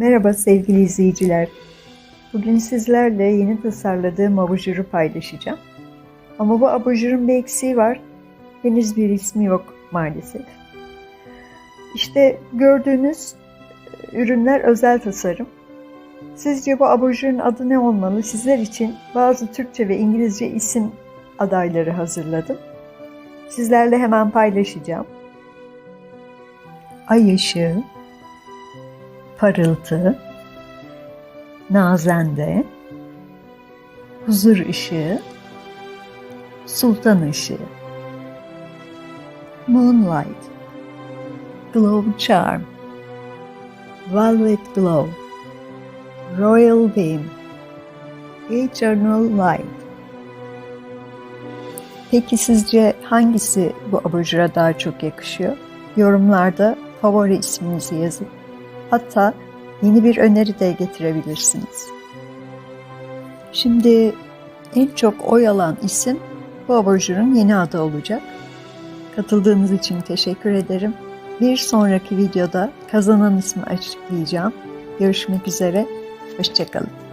Merhaba sevgili izleyiciler. Bugün sizlerle yeni tasarladığım abajuru paylaşacağım. Ama bu abajurun bir eksiği var. Henüz bir ismi yok maalesef. İşte gördüğünüz ürünler özel tasarım. Sizce bu abajurun adı ne olmalı? Sizler için bazı Türkçe ve İngilizce isim adayları hazırladım. Sizlerle hemen paylaşacağım. Ay ışığı, parıltı, nazende, huzur ışığı, sultan ışığı, moonlight, glow charm, velvet glow, royal beam, eternal light. Peki sizce hangisi bu abajura daha çok yakışıyor? Yorumlarda favori isminizi yazın. Hatta yeni bir öneri de getirebilirsiniz. Şimdi en çok oy alan isim bu abajurun yeni adı olacak. Katıldığınız için teşekkür ederim. Bir sonraki videoda kazanan ismi açıklayacağım. Görüşmek üzere, hoşçakalın.